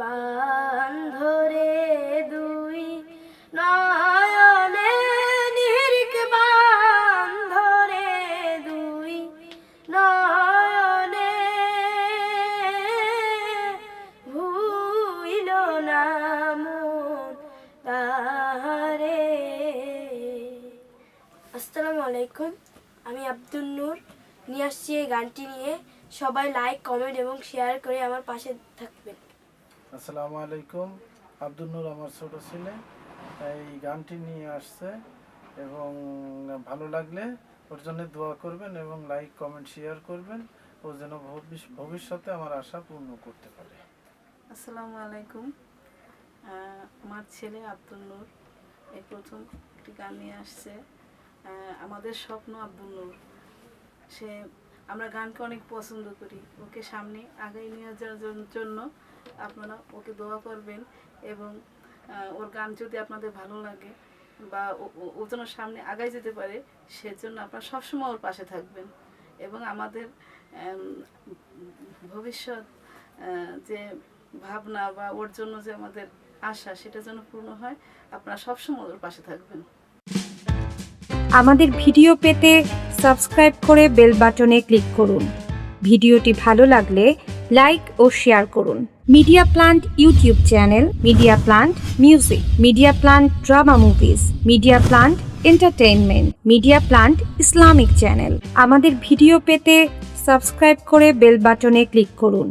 বান্ধরে দুই নয়নে, নির্ক বান্ধরে দুই নয়নে। ভুইল না মন তাহারে। আসসালামু আলাইকুম, আমি আব্দুল নূর। নিয়ে আসছি এই গানটি নিয়ে। সবাই লাইক কমেন্ট এবং শেয়ার করে আমার পাশে থাকবেন। আসসালামু আলাইকুম আব্দুল নূর আমার ছোট ছেলে। এই গানটি নিয়ে আসছে এবং ভালো লাগলে ওর জন্য দোয়া করবেন এবং লাইক কমেন্ট শেয়ার করবেন। ও যেন ভবিষ- ভবিষ্যতে আমার আশা পূর্ণ করতে পারে। আসসালামু আলাইকুম। আমার ছেলে আব্দুল নূর এই প্রথম একটি গান নিয়ে আসছে। আমাদের স্বপ্ন আব্দুল নূর। সে আমরা গানকে অনেক পছন্দ করি। ওকে সামনে আগাই নিয়ে যাওয়ার জন্য আপনারা ওকে দোয়া করবেন এবং ওর গান যদি আপনাদের ভালো লাগে বা ও- যেন সামনে আগাই যেতে পারে, সেজন্য আপনারা সবসময় ওর পাশে থাকবেন এবং আমাদের ভবিষ্যৎ যে ভাবনা বা ওর জন্য যে আমাদের আশা সেটা যেন পূর্ণ হয়, আপনারা সবসময় ওর পাশে থাকবেন। আমাদের ভিডিও পেতে সাবস্ক্রাইব করে বেল বাটনে ক্লিক করুন। ভিডিওটি ভালো লাগলে লাইক ও শেয়ার করুন। Media plant YouTube channel media plant music, media plant drama movies, media plant entertainment, media plant Islamic channel. আমাদের ভিডিও পেতে সাবস্ক্রাইব করে বেল বাটনে ক্লিক করুন।